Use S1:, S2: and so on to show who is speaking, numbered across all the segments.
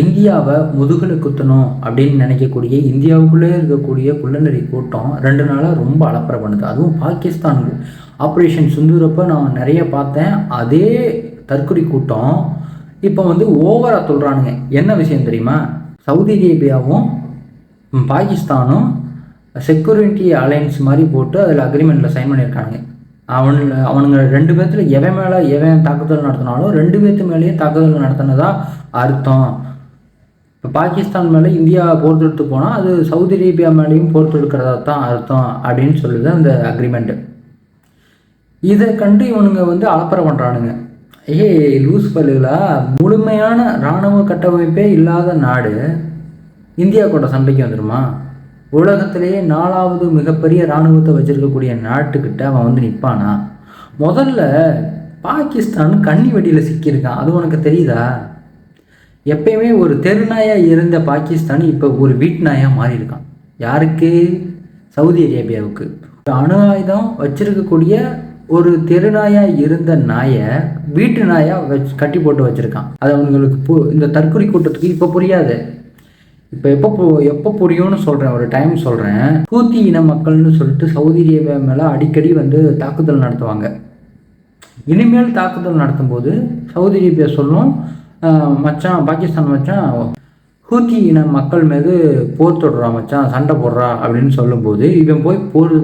S1: இந்தியாவை முதுகில் குத்தணும் அப்படின்னு நினைக்கக்கூடிய இந்தியாவுக்குள்ளே இருக்கக்கூடிய குள்ளநெறி கூட்டம் ரெண்டு நாளாக ரொம்ப அலப்பறை பண்ணுது. அதுவும் பாகிஸ்தான் ஆப்ரேஷன் சுந்தூரப்போ நான் நிறைய பார்த்தேன். அதே தற்கொலை கூட்டம் இப்போ வந்து ஓவராக சொல்கிறானுங்க என்ன விஷயம் தெரியுமா? சவுதி அரேபியாவும் பாகிஸ்தானும் செக்யூரிட்டி அலையன்ஸ் மாதிரி போட்டு அதில் அக்ரிமெண்ட்டில் சைன் பண்ணியிருக்கானுங்க. அவன் அவனுங்க ரெண்டு பேர்த்துல எவன் மேலே எவன் தாக்குதல் நடத்தினாலும் ரெண்டு பேர்த்து மேலேயும் தாக்குதல் நடத்தினதா அர்த்தம். இப்போ பாகிஸ்தான் மேலே இந்தியா போர் தொடுத்து போனால் அது சவுதி அரேபியா மேலேயும் போர் தொடுக்கிறதா தான் அர்த்தம் அப்படின்னு சொல்லுது அந்த அக்ரிமெண்ட்டு இதை கண்டு இவனுங்க வந்து அலப்பறை பண்ணுறானுங்க ஏய் லூஸ் பல்லுகளா? முழுமையான இராணுவ கட்டமைப்பே இல்லாத நாடு. இந்தியா கூட சண்டைக்கு வந்துடுமா உலகத்திலேயே நாலாவது மிகப்பெரிய இராணுவத்தை வச்சுருக்கக்கூடிய நாட்டுக்கிட்ட அவன் வந்து நிற்பானா முதல்ல பாகிஸ்தான் கன்னி வெடியில் சிக்கியிருக்கான். அது உனக்கு தெரியுதா? எப்பயுமே ஒரு தெருநாயாக இருந்த பாகிஸ்தான் இப்போ ஒரு வீட்டு நாயாக மாறியிருக்கான். யாருக்கு? சவுதி அரேபியாவுக்கு. அணு ஆயுதம் வச்சிருக்கக்கூடிய ஒரு தெருநாயாக இருந்த நாயை வீட்டு நாயாக வச்சு கட்டி போட்டு வச்சுருக்கான். அது அவங்களுக்கு பு இந்த தற்கொலை கூட்டத்துக்கு இப்போ புரியாது. இப்போ எப்போ எப்போ புரியும்னு சொல்கிறேன் ஒரு டைம் சொல்கிறேன் ஹூத்தி இன மக்கள்னு சொல்லிட்டு சவுதி அரேபியா மேலே அடிக்கடி வந்து தாக்குதல் நடத்துவாங்க. இனிமேல் தாக்குதல் நடத்தும்போது சவுதி அரேபியா சொல்லும் மச்சான் பாகிஸ்தான் மச்சான் ஹூத்தி இன மக்கள் மீது போர் தொடுறா மச்சான் சண்டை போடுறா அப்படின்னு சொல்லும்போது இவன் போய் போர்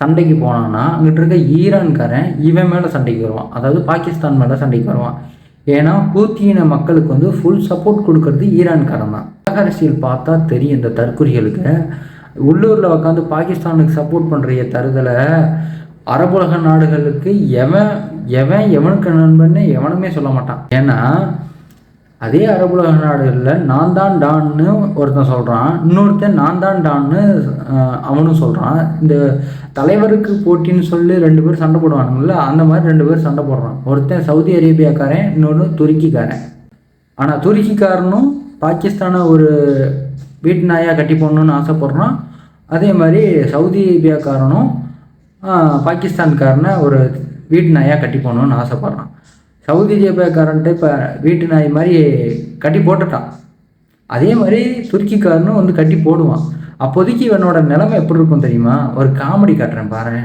S1: சண்டைக்கு போனான்னா அங்கிட்டு இருக்க ஈரான்காரன் இவன் மேலே சண்டைக்கு வருவான். அதாவது பாகிஸ்தான் மேலே சண்டைக்கு வருவான். ஏன்னா ஹூத்தி இன மக்களுக்கு வந்து ஃபுல் சப்போர்ட் கொடுக்கறது ஈரான்காரன் தான். உலக அரசியல் பார்த்தா தெரியும் இந்த தற்கொலைகளுக்கு. உள்ளூரில் உட்காந்து பாகிஸ்தானுக்கு சப்போர்ட் பண்ணுற தருதலை அரபுலக நாடுகளுக்கு எவன் எவன் எவனுக்கு நண்பன்னு எவனுமே சொல்ல மாட்டான். ஏன்னா அதே அரபுலக நாடுகளில் நான் தான் டான்னு ஒருத்தன் சொல்கிறான் இன்னொருத்தன் நான் தான் டான்னு அவனும் சொல்கிறான் இந்த தலைவருக்கு போட்டின்னு சொல்லி ரெண்டு பேர் சண்டை போடுவானுங்கள்ல அந்த மாதிரி ரெண்டு பேர் சண்டை போடுறான். ஒருத்தன் சவுதி அரேபியாக்காரன் இன்னொன்று துருக்கிக்காரன். ஆனால் துருக்கிக்காரனும் பாகிஸ்தானை ஒரு வீட்டு நாயாக கட்டி போடணும்னு ஆசைப்படுறான். அதே மாதிரி சவுதி அரேபியாக்காரனும் பாகிஸ்தான்காரனை ஒரு வீட்டு நாயாக கட்டி போடணும்னு ஆசைப்படுறான். சவுதி அரேபியாக்காரன்ட்டு இப்போ வீட்டு நாய் மாதிரி கட்டி போட்டுட்டான். அதே மாதிரி துருக்கிக்காரனும் வந்து கட்டி போடுவான். அப்போதைக்கு இவனோட நிலைமை எப்படி இருக்கும் தெரியுமா? ஒரு காமெடி காட்டுறேன் பாரு.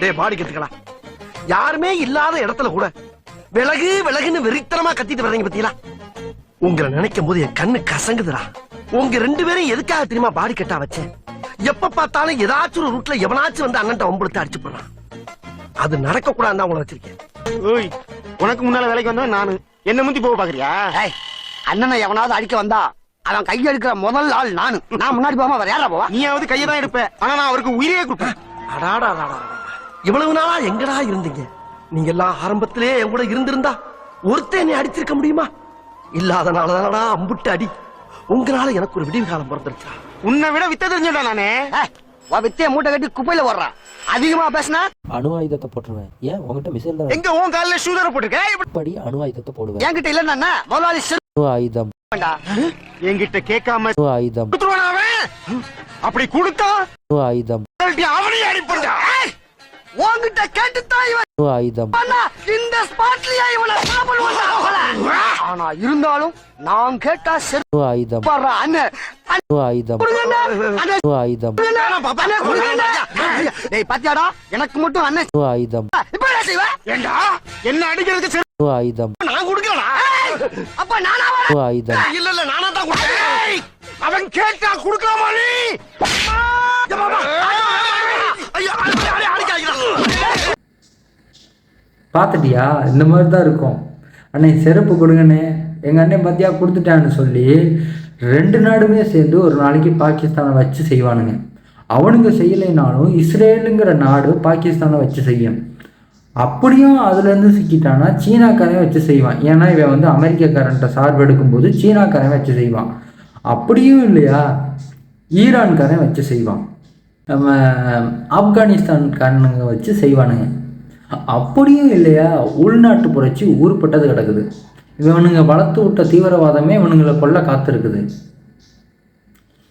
S2: டேய் பாடி யாருமே இல்லாத இடத்துல கூட விலகு விலகுன்னு வெறித்தனமா கத்திட்டு வர்றீங்க பத்தீங்களா உங்களை நினைக்கும் போது என் கண்ணு கசங்குதுடா. உங்க ரெண்டு பேரும் எதுக்காக தெரியுமா பாடி கட்டா வச்சேன்? எப்ப பார்த்தாலும் ஏதாச்சும் ஒரு ரூட்ல எவனாச்சும் வந்து அண்ணன் ஒம்பளுத்து அடிச்சு போடுறான் அது நடக்க கூடாதுன்னு உங்களை வச்சிருக்கேன்.
S3: ஓய் உனக்கு முன்னால வேலைக்கு வந்தவன் நானு. என்ன முந்தி போக பாக்குறியா?
S4: அண்ணனை எவனாவது அடிக்க வந்தா அவன் கையெடுக்கிற முதல் ஆள் நானு. நான் முன்னாடி போகாம வேற யாரா போவா
S3: நீயாவது கையை தான் எடுப்ப. ஆனா நான் அவருக்கு உயிரே கொடுப்பேன்.
S2: அடாடா அடாடா. இவ்வளவு நாளா எங்கடா இருந்தீங்க? நீங்க எல்லாம் ஆரம்பத்திலே என் கூட இருந்திருந்தா ஒருத்தன் என்னை அடிச்சிருக்க முடியுமா? இல்லாதனாலதானடா அம்புட்டு அடி. உங்களால எனக்கு ஒரு விடிவு காலம் பிறந்துருச்சா
S3: உன்னை விட வித்த தெரிஞ்சடா நானே.
S4: வித்தைய மூட்டை கட்டி குப்பையில போடுறான் அதிகமா பேசினா?
S5: அணு ஆயுதத்தை போட்டுருவேன். ஏன்? உங்ககிட்ட மிசைல் தான்
S3: எங்க உன் காலில் ஷூதர போட்டிருக்க?
S5: எப்படி அணு ஆயுதத்தை போடுவேன்.
S4: என்கிட்ட இல்லன்னா முதலாளி
S5: அணு ஆயுதம்.
S4: சிறுவன்டா
S3: என்கிட்ட கேட்காம
S5: அணு ஆயுதம்.
S3: அப்படி கொடுத்தா?
S5: அணு ஆயுதம்.
S3: அவனையும் அடிப்பண்டா
S4: உன்கிட்ட கேட்டுத்தான் இவன்.
S5: அணு ஆயுதம்
S4: அண்ணா, இந்த ஸ்பாட்லயே இவனை சாப்பிடுவான்டா அவளை. ஆனா இருந்தாலும் நான் கேட்டா
S5: அணு ஆயுதம். ஆயுதம். ஆயுதம்.
S4: பாத்தியாடா? எனக்கு மட்டும் அண்ணன்
S5: அணு ஆயுதம்.
S4: இப்ப என்ன செய்வ?
S3: ஏண்டா? என்ன அடிக்கிறதுக்கு சரி
S5: அணு ஆயுதம்.
S2: நான் கொடுக்கலடா.
S4: அப்ப நானா
S5: ஆயுதம்.
S2: இல்ல இல்ல நானா தான் கொடுத்தேன்
S3: அவன் கேட்டா கொடுக்கலாமா நீ?
S2: ஐயோ, அடி, அடி, அடிக்காதீங்கடா.
S1: பார்த்துட்டியா? இந்த மாதிரி தான் இருக்கும். அண்ணே செருப்பு கொடுங்கண்ணே. எங்கள் அண்ணன் பார்த்தியா கொடுத்துட்டான்னு சொல்லி ரெண்டு நாடுமே சேர்ந்து ஒரு நாளைக்கு பாகிஸ்தானை வச்சு செய்வானுங்க. அவனுங்க செய்யலைனாலும் இஸ்ரேலுங்கிற நாடு பாகிஸ்தானை வச்சு செய்யும். அப்படியும் அதுலேருந்து சிக்கிட்டான்னா சீனாக்காரன் வச்சு செய்வான். ஏன்னா இவன் வந்து அமெரிக்கக்காரன்ட்ட சார்பு எடுக்கும்போது சீனாக்காரன் வச்சு செய்வான். அப்படியும் இல்லையா? ஈரான்காரன் வச்சு செய்வான். நம்ம ஆப்கானிஸ்தான்காரனுங்க வச்சு செய்வானுங்க. அப்படியும் இல்லையா? உள்நாட்டு புரட்சி ஊருப்பட்டது கிடக்குது. இவனுங்க வளர்த்து விட்ட தீவிரவாதமே இவனுங்களை கொல்ல காத்திருக்குது.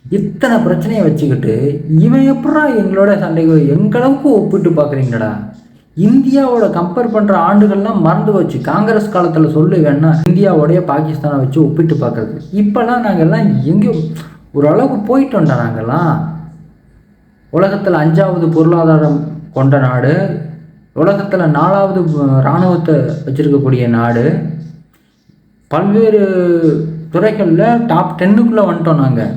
S1: இத்தனை பிரச்சனையை வச்சுக்கிட்டு இவன் எப்படா எங்களோட சண்டைக்கு எங்களவுக்கு ஒப்பிட்டு பார்க்குறீங்கடா? இந்தியாவோட கம்பேர் பண்ணுற ஆண்டுகள்லாம் மறந்து வச்சு காங்கிரஸ் காலத்தில் சொல்லு வேணா இந்தியாவோடைய பாகிஸ்தானை வச்சு ஒப்பிட்டு பார்க்கறது. இப்போல்லாம் நாங்கள்லாம் எங்கேயோ ஓரளவுக்கு போயிட்டோம்டா நாங்கள்லாம் உலகத்தில் அஞ்சாவது பொருளாதாரம் கொண்ட நாடு. உலகத்தில் நாலாவது இராணுவத்தை வச்சுருக்கக்கூடிய நாடு. பல்வேறு துறைகளில் டாப் டென்னுக்குள்ளே வந்துட்டோம் நாங்கள்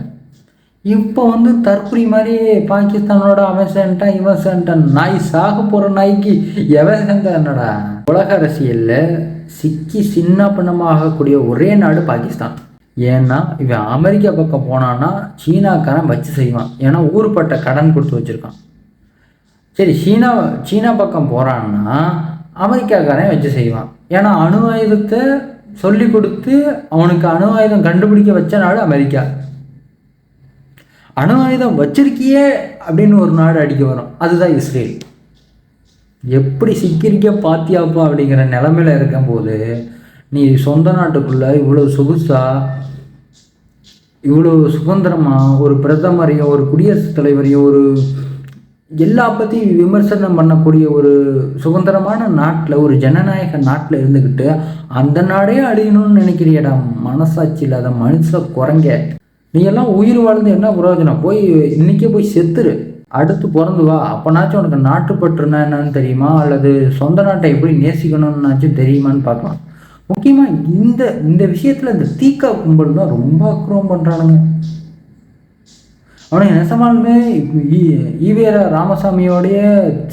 S1: இப்போ வந்து தற்குறி மாதிரி பாகிஸ்தானோட அவன் சேர்ந்துட்டான் இவன் சேர்ந்துட்டான் நாய் சாக போகிற நாய்க்கு எவன் சேர்ந்தா என்னடா? உலக அரசியலில் சிக்கி சின்ன பின்னமாகக்கூடிய ஒரே நாடு பாகிஸ்தான். ஏன்னா இவன் அமெரிக்கா பக்கம் போனான்னா சீனாக்காரன் வச்சு செய்வான். ஏன்னா ஊர்பட்ட கடன் கொடுத்து வச்சுருக்கான். சரி சீனா சீனா பக்கம் போகிறான்னா அமெரிக்காக்காரன் வச்சு செய்வான். ஏன்னா அணு ஆயுதத்தை சொல்லி கொடுத்து அவனுக்கு அணு ஆயுதம் கண்டுபிடிக்க வச்ச நாடு அமெரிக்கா. அணு ஆயுதம் வச்சிருக்கியே அப்படின்னு ஒரு நாடு அடிக்க வரும். அதுதான் இஸ்ரேல். எப்படி சிக்கிரிக்க பாத்தியாப்பா அப்படிங்கிற நிலமையில இருக்கும்போது நீ சொந்த நாட்டுக்குள்ளே இவ்வளோ சொகுசாக இவ்வளோ சுதந்திரமாக ஒரு பிரதமரையும் ஒரு குடியரசுத் தலைவரையும் ஒரு எல்லா பற்றியும் விமர்சனம் பண்ணக்கூடிய ஒரு சுதந்திரமான நாட்டில் ஒரு ஜனநாயக நாட்டில் இருந்துக்கிட்டு அந்த நாடே அழியணும்னு நினைக்கிறியடா மனசாட்சி இல்லாத மனுஷ குறைங்க நீ எல்லாம் உயிர் வாழ்ந்து என்ன பிரயோஜனம்? போய் இன்றைக்கே போய் செத்துரு. அடுத்து பிறந்து வா. அப்போனாச்சும் உனக்கு நாட்டுப்பற்றுனா என்னன்னு தெரியுமா? அல்லது சொந்த நாட்டை எப்படி நேசிக்கணும்னாச்சும் தெரியுமான்னு பார்க்கலாம். முக்கியமாக இந்த இந்த விஷயத்தில் இந்த தீக்கா கும்பல் தான் ரொம்ப அக்ரூவம் பண்ணுறானுங்க அவனுக்கு நெசமாலுமே ஈ- ஈவேரா ராமசாமியோடைய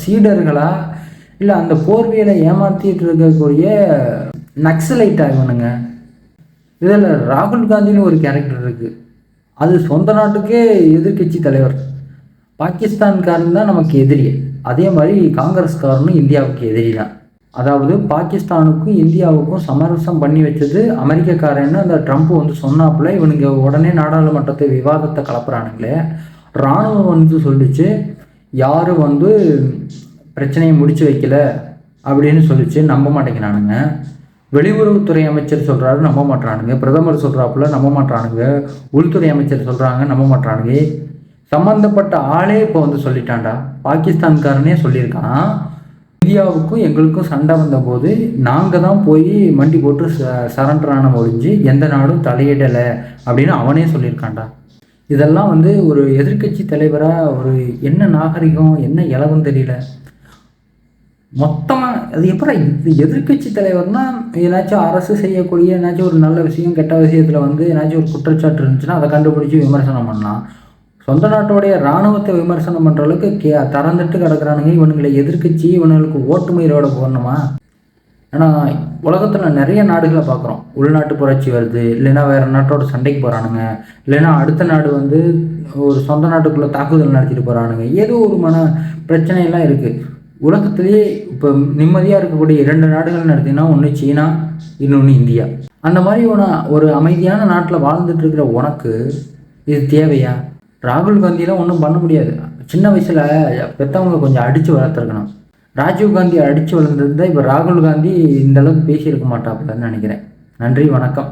S1: சீடர்களா? இல்லை அந்த போர்வியலை ஏமாற்றிட்டு இருக்கக்கூடிய நக்சலைட் ஆகணுங்க இதில் ராகுல் காந்தின்னு ஒரு கேரக்டர் இருக்குது அது சொந்த நாட்டுக்கே எதிர்க்கட்சி தலைவர். பாகிஸ்தான்காரன் தான் நமக்கு எதிரி. அதே மாதிரி காங்கிரஸ்காரனும் இந்தியாவுக்கு எதிரி தான். அதாவது பாகிஸ்தானுக்கும் இந்தியாவுக்கும் சமரசம் பண்ணி வச்சது அமெரிக்கக்காரன்னு அந்த ட்ரம்ப் வந்து சொன்னாப்புல இவனுங்க உடனே நாடாளுமன்றத்தை விவாதத்தை கலப்புறானுங்களே. இராணுவம் வந்து சொல்லிச்சு யாரும் வந்து பிரச்சனையை முடிச்சு வைக்கல அப்படின்னு சொல்லிச்சு. நம்ப மாட்டேங்கிறானுங்க. வெளியுறவுத்துறை அமைச்சர் சொல்கிறாரு நம்ப மாட்றானுங்க. பிரதமர் சொல்கிறாப்புல நம்ப மாட்டானுங்க உள்துறை அமைச்சர் சொல்கிறாங்க நம்ப மாட்டானுங்க சம்மந்தப்பட்ட ஆளே இப்போ வந்து சொல்லிட்டான்டா. பாகிஸ்தான்காரனே சொல்லியிருக்கான். இந்தியாவுக்கும் எங்களுக்கும் சண்டை வந்தபோது நாங்கள் தான் போய் மண்டி போட்டு ச சரண்டர் ஆன ஒழிஞ்சு எந்த நாடும் தலையிடலை அப்படின்னு அவனே சொல்லியிருக்கான்டா. இதெல்லாம் வந்து ஒரு எதிர்க்கட்சி தலைவராக ஒரு என்ன நாகரிகம் என்ன இலவும் தெரியல. மொத்தமாக அது எப்படி இது எதிர்க்கட்சி தலைவர்னால் ஏதாச்சும் அரசு செய்யக்கூடிய ஏதாச்சும் ஒரு நல்ல விஷயம் கெட்ட விஷயத்தில் வந்து ஏதாச்சும் ஒரு குற்றச்சாட்டு இருந்துச்சுன்னா அதை கண்டுபிடிச்சி விமர்சனம் பண்ணலாம். சொந்த நாட்டோடைய இராணுவத்தை விமர்சனம் பண்ணுற அளவுக்கு கே திறந்துட்டு கிடக்குறானுங்க. இவனுங்களை எதிர்க்கட்சி இவனுங்களுக்கு ஓட்டுமயிரோட போடணுமா? ஏன்னா உலகத்தில் நிறைய நாடுகளை பார்க்குறோம் உள்நாட்டு புரட்சி வருது இல்லைன்னா வேறு நாட்டோட சண்டைக்கு போகிறானுங்க இல்லைன்னா அடுத்த நாடு வந்து ஒரு சொந்த நாட்டுக்குள்ளே தாக்குதல் நடத்திட்டு போகிறானுங்க ஏதோ ஒரு மன பிரச்சனையெல்லாம் இருக்குது உலகத்திலேயே இப்போ நிம்மதியாக இருக்கக்கூடிய இரண்டு நாடுகள் நடத்தினா ஒன்று சீனா இன்னொன்று இந்தியா. அந்த மாதிரி ஒரு அமைதியான நாட்டில் வாழ்ந்துட்டு இருக்கிற உனக்கு இது தேவையா? ராகுல் காந்தியெலாம் ஒன்றும் பண்ண முடியாது. சின்ன வயசில் பெற்றவங்க கொஞ்சம் அடித்து வளர்த்துருக்கணும். ராஜீவ் காந்தி அடித்து வளர்ந்துருந்தா இப்போ ராகுல் காந்தி இந்தளவுக்கு பேசியிருக்க மாட்டாப்புலன்னு நினைக்கிறேன். நன்றி வணக்கம்.